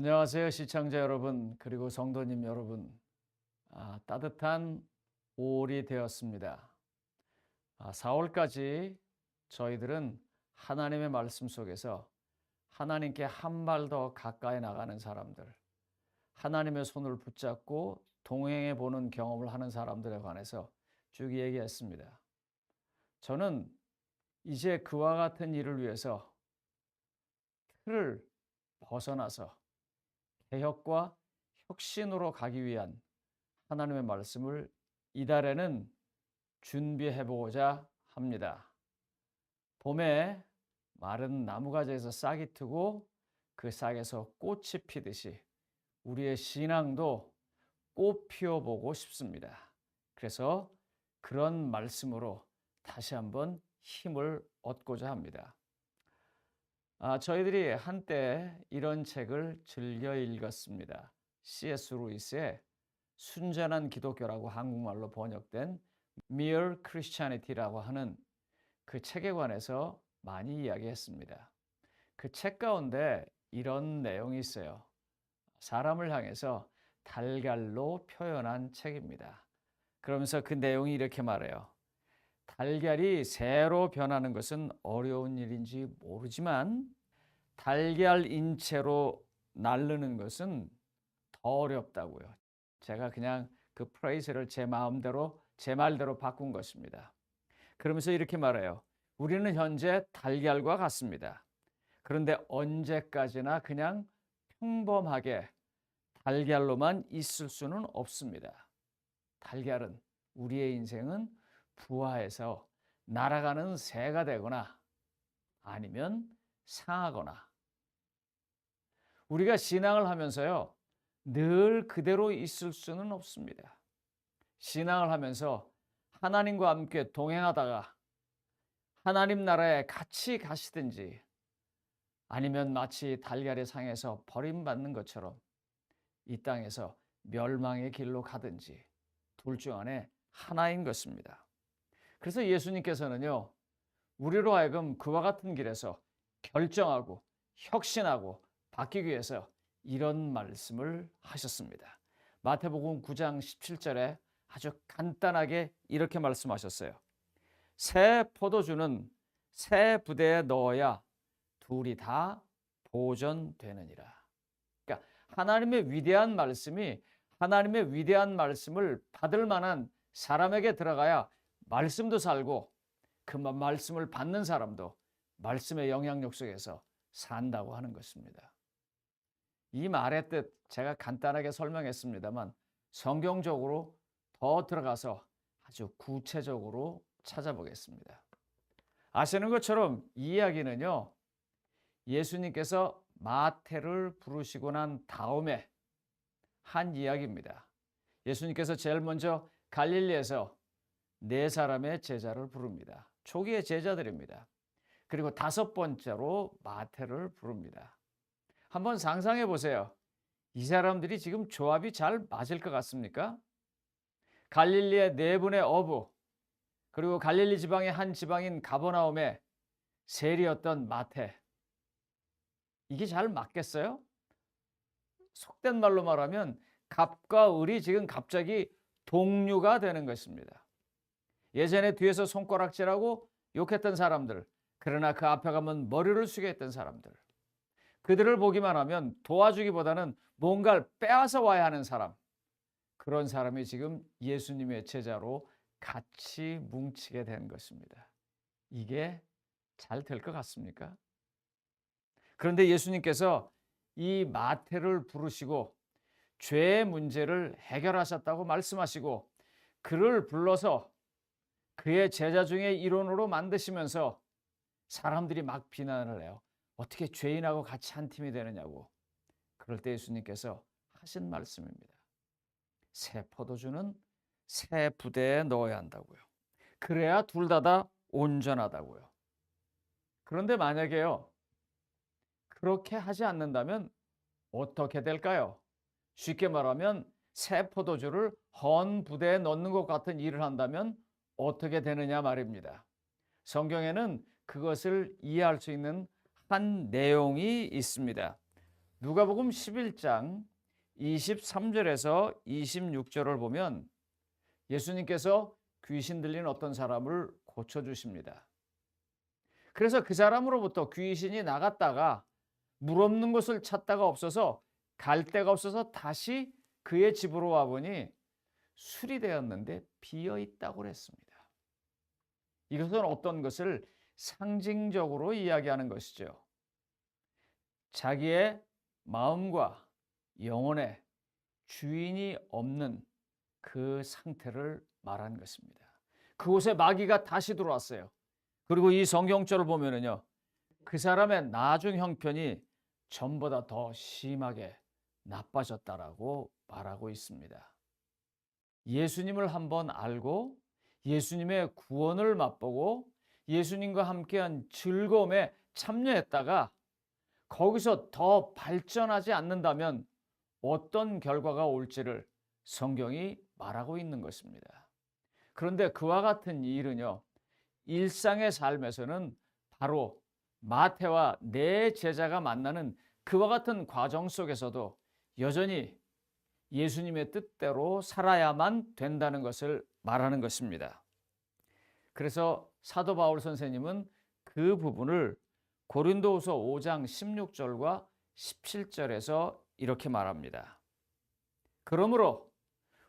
안녕하세요, 시청자 여러분, 그리고 성도님 여러분. 아, 따뜻한 5월이 되었습니다. 아, 4월까지 저희들은 하나님의 말씀 속에서 하나님께 한 발 더 가까이 나가는 사람들, 하나님의 손을 붙잡고 동행해 보는 경험을 하는 사람들에 관해서 쭉 얘기했습니다. 저는 이제 그와 같은 일을 위해서 틀을 벗어나서 개혁과 혁신으로 가기 위한 하나님의 말씀을 이달에는 준비해 보고자 합니다. 봄에 마른 나무가지에서 싹이 트고 그 싹에서 꽃이 피듯이 우리의 신앙도 꽃 피워보고 싶습니다. 그래서 그런 말씀으로 다시 한번 힘을 얻고자 합니다. 아, 저희들이 한때 이런 책을 즐겨 읽었습니다. C.S. 루이스의 순전한 기독교라고 한국말로 번역된 Mere Christianity라고 하는 그 책에 관해서 많이 이야기했습니다. 그 책 가운데 이런 내용이 있어요. 사람을 향해서 달걀로 표현한 책입니다. 그러면서 그 내용이 이렇게 말해요. 달걀이 새로 변하는 것은 어려운 일인지 모르지만 달걀 인체로 날르는 것은 더 어렵다고요. 제가 그냥 그 프레이즈를 제 마음대로 제 말대로 바꾼 것입니다. 그러면서 이렇게 말해요. 우리는 현재 달걀과 같습니다. 그런데 언제까지나 그냥 평범하게 달걀로만 있을 수는 없습니다. 달걀은 우리의 인생은 부화해서 날아가는 새가 되거나 아니면 상하거나 우리가 신앙을 하면서요 늘 그대로 있을 수는 없습니다. 신앙을 하면서 하나님과 함께 동행하다가 하나님 나라에 같이 가시든지 아니면 마치 달걀의 상에서 버림받는 것처럼 이 땅에서 멸망의 길로 가든지 둘 중 안에 하나인 것입니다. 그래서 예수님께서는요, 우리로 하여금 그와 같은 길에서 결정하고 혁신하고 바뀌기 위해서 이런 말씀을 하셨습니다. 마태복음 9장 17절에 아주 간단하게 이렇게 말씀하셨어요. 새 포도주는 새 부대에 넣어야 둘이 다 보존되느니라. 그러니까 하나님의 위대한 말씀이 하나님의 위대한 말씀을 받을 만한 사람에게 들어가야 말씀도 살고 그 말씀을 받는 사람도 말씀의 영향력 속에서 산다고 하는 것입니다. 이 말의 뜻 제가 간단하게 설명했습니다만 성경적으로 더 들어가서 아주 구체적으로 찾아보겠습니다. 아시는 것처럼 이 이야기는요, 예수님께서 마태를 부르시고 난 다음에 한 이야기입니다. 예수님께서 제일 먼저 갈릴리에서 네 사람의 제자를 부릅니다. 초기의 제자들입니다. 그리고 다섯 번째로 마태를 부릅니다. 한번 상상해 보세요. 이 사람들이 지금 조합이 잘 맞을 것 같습니까? 갈릴리의 네 분의 어부, 그리고 갈릴리 지방의 한 지방인 가버나움의 세리였던 마태. 이게 잘 맞겠어요? 속된 말로 말하면 갑과 을이 지금 갑자기 동류가 되는 것입니다. 예전에 뒤에서 손가락질하고 욕했던 사람들, 그러나 그 앞에 가면 머리를 숙여 했던 사람들. 그들을 보기만 하면 도와주기보다는 뭔가를 빼앗아 와야 하는 사람. 그런 사람이 지금 예수님의 제자로 같이 뭉치게 된 것입니다. 이게 잘 될 것 같습니까? 그런데 예수님께서 이 마태를 부르시고 죄의 문제를 해결하셨다고 말씀하시고 그를 불러서 그의 제자 중에 일원으로 만드시면서 사람들이 막 비난을 해요. 어떻게 죄인하고 같이 한 팀이 되느냐고. 그럴 때 예수님께서 하신 말씀입니다. 새 포도주는 새 부대에 넣어야 한다고요. 그래야 둘 다 다 온전하다고요. 그런데 만약에요. 그렇게 하지 않는다면 어떻게 될까요? 쉽게 말하면 새 포도주를 헌 부대에 넣는 것 같은 일을 한다면 어떻게 되느냐 말입니다. 성경에는 그것을 이해할 수 있는 한 내용이 있습니다. 누가복음 11장 23절에서 26절을 보면 예수님께서 귀신 들린 어떤 사람을 고쳐 주십니다. 그래서 그 사람으로부터 귀신이 나갔다가 물 없는 곳을 찾다가 없어서 갈 데가 없어서 다시 그의 집으로 와 보니 술이 되었는데 비어 있다고 그랬습니다. 이것은 어떤 것을 상징적으로 이야기하는 것이죠. 자기의 마음과 영혼에 주인이 없는 그 상태를 말한 것입니다. 그곳에 마귀가 다시 들어왔어요. 그리고 이 성경절을 보면은요. 그 사람의 나중 형편이 전보다 더 심하게 나빠졌다라고 말하고 있습니다. 예수님을 한번 알고 예수님의 구원을 맛보고 예수님과 함께한 즐거움에 참여했다가 거기서 더 발전하지 않는다면 어떤 결과가 올지를 성경이 말하고 있는 것입니다. 그런데 그와 같은 일은요, 일상의 삶에서는 바로 마태와 내 제자가 만나는 그와 같은 과정 속에서도 여전히 예수님의 뜻대로 살아야만 된다는 것을 말하는 것입니다. 그래서 사도 바울 선생님은 그 부분을 고린도후서 5장 16절과 17절에서 이렇게 말합니다. 그러므로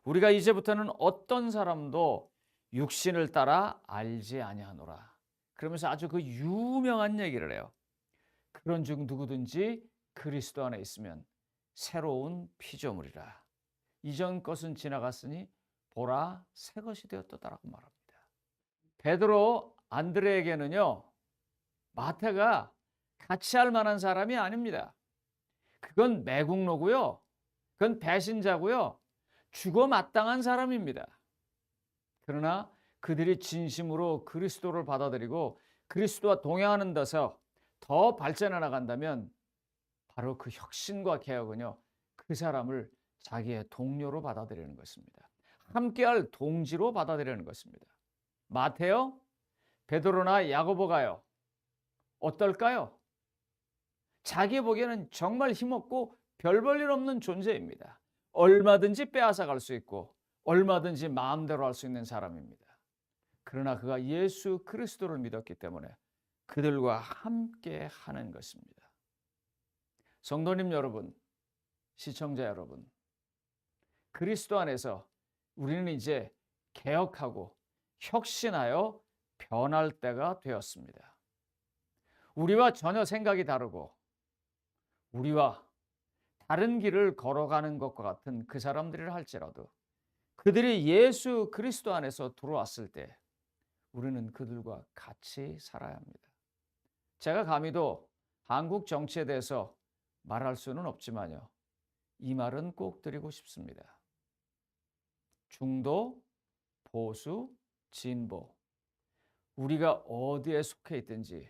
우리가 이제부터는 어떤 사람도 육신을 따라 알지 아니하노라. 그러면서 아주 그 유명한 얘기를 해요. 그런즉 누구든지 그리스도 안에 있으면 새로운 피조물이라. 이전 것은 지나갔으니 보라 새 것이 되었다라고 말합니다. 베드로 안드레에게는요. 마태가 같이 할 만한 사람이 아닙니다. 그건 매국노고요. 그건 배신자고요. 죽어 마땅한 사람입니다. 그러나 그들이 진심으로 그리스도를 받아들이고 그리스도와 동행하는 데서 더 발전해 나간다면 바로 그 혁신과 개혁은요. 그 사람을 자기의 동료로 받아들이는 것입니다. 함께할 동지로 받아들이는 것입니다. 마테요, 베드로나 야고보가요. 어떨까요? 자기 보기에는 정말 힘없고 별 볼 일 없는 존재입니다. 얼마든지 빼앗아 갈 수 있고 얼마든지 마음대로 할 수 있는 사람입니다. 그러나 그가 예수 그리스도를 믿었기 때문에 그들과 함께 하는 것입니다. 성도님 여러분, 시청자 여러분, 그리스도 안에서 우리는 이제 개혁하고 혁신하여 변할 때가 되었습니다. 우리와 전혀 생각이 다르고 우리와 다른 길을 걸어가는 것과 같은 그 사람들이라 할지라도 그들이 예수 그리스도 안에서 들어왔을 때 우리는 그들과 같이 살아야 합니다. 제가 감히도 한국 정치에 대해서 말할 수는 없지만요. 이 말은 꼭 드리고 싶습니다. 중도, 보수, 진보. 우리가 어디에 속해 있든지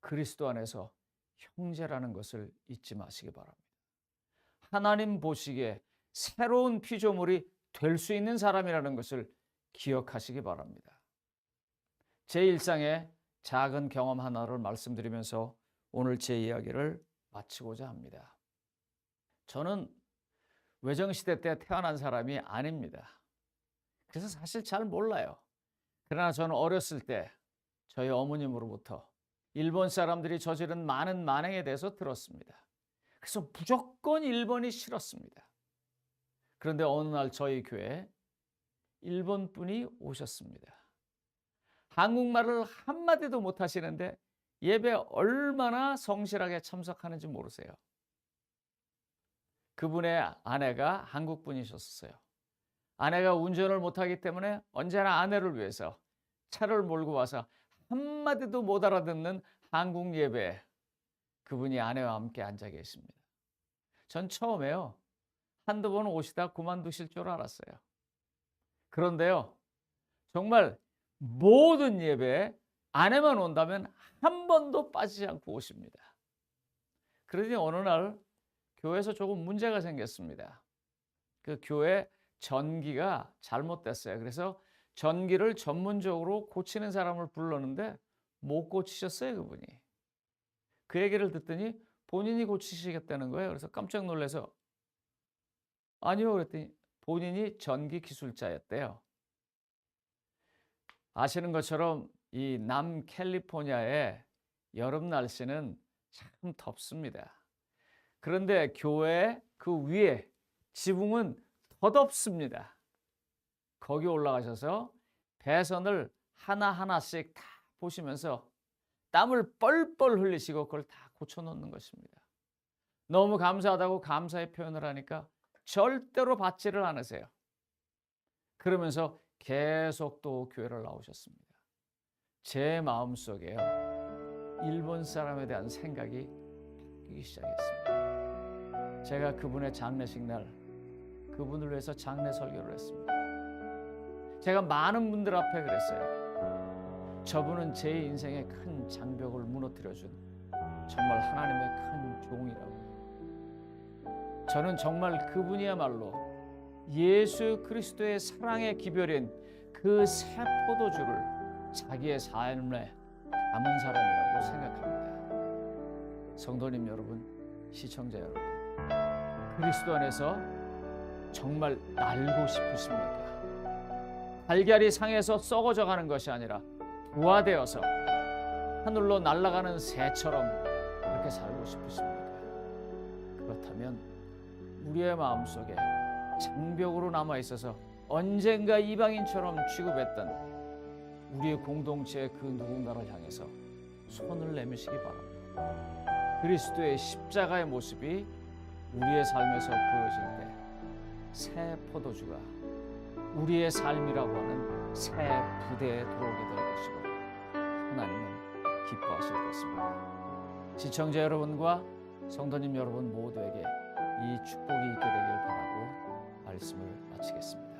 그리스도 안에서 형제라는 것을 잊지 마시기 바랍니다. 하나님 보시기에 새로운 피조물이 될 수 있는 사람이라는 것을 기억하시기 바랍니다. 제 일상의 작은 경험 하나를 말씀드리면서 오늘 제 이야기를 마치고자 합니다. 저는 외정시대 때 태어난 사람이 아닙니다. 그래서 사실 잘 몰라요. 그러나 저는 어렸을 때 저희 어머님으로부터 일본 사람들이 저지른 많은 만행에 대해서 들었습니다. 그래서 무조건 일본이 싫었습니다. 그런데 어느 날 저희 교회에 일본 분이 오셨습니다. 한국말을 한마디도 못 하시는데 예배 얼마나 성실하게 참석하는지 모르세요. 그분의 아내가 한국 분이셨어요. 아내가 운전을 못하기 때문에 언제나 아내를 위해서 차를 몰고 와서 한마디도 못 알아듣는 한국 예배에 그분이 아내와 함께 앉아 계십니다. 전 처음에요. 한두 번 오시다 그만두실 줄 알았어요. 그런데요. 정말 모든 예배에 아내만 온다면 한 번도 빠지지 않고 오십니다. 그러더니 어느 날 교회에서 조금 문제가 생겼습니다. 그 교회 전기가 잘못됐어요. 그래서 전기를 전문적으로 고치는 사람을 불렀는데 못 고치셨어요, 그분이. 그 얘기를 듣더니 본인이 고치시겠다는 거예요. 그래서 깜짝 놀라서 아니요 그랬더니 본인이 전기 기술자였대요. 아시는 것처럼 이 남 캘리포니아의 여름 날씨는 참 덥습니다. 그런데 교회 그 위에 지붕은 더 덥습니다. 거기 올라가셔서 배선을 하나하나씩 다 보시면서 땀을 뻘뻘 흘리시고 그걸 다 고쳐놓는 것입니다. 너무 감사하다고 감사의 표현을 하니까 절대로 받지를 않으세요. 그러면서 계속 또 교회를 나오셨습니다. 제 마음속에요. 일본 사람에 대한 생각이 바뀌기 시작했습니다. 제가 그분의 장례식 날 그분을 위해서 장례 설교를 했습니다. 제가 많은 분들 앞에 그랬어요. 저분은 제 인생의 큰 장벽을 무너뜨려 준 정말 하나님의 큰 종이라고. 저는 정말 그분이야말로 예수 그리스도의 사랑의 기별인 그 새 포도주를 자기의 삶에 담은 사람이라고 생각합니다. 성도님 여러분, 시청자 여러분, 그리스도 안에서 정말 날고 싶으십니까? 달걀이 상해서 썩어져 가는 것이 아니라 부화되어서 하늘로 날아가는 새처럼 그렇게 살고 싶으십니까? 그렇다면 우리의 마음속에 장벽으로 남아 있어서 언젠가 이방인처럼 취급했던 우리의 공동체의 그 누군가를 향해서 손을 내미시기 바랍니다. 그리스도의 십자가의 모습이 우리의 삶에서 보여질 때 새 포도주가 우리의 삶이라고 하는 새 부대에 들어오게 될 것이고 하나님은 기뻐하실 것입니다. 시청자 여러분과 성도님 여러분 모두에게 이 축복이 있게 되길 바라고 말씀을 마치겠습니다.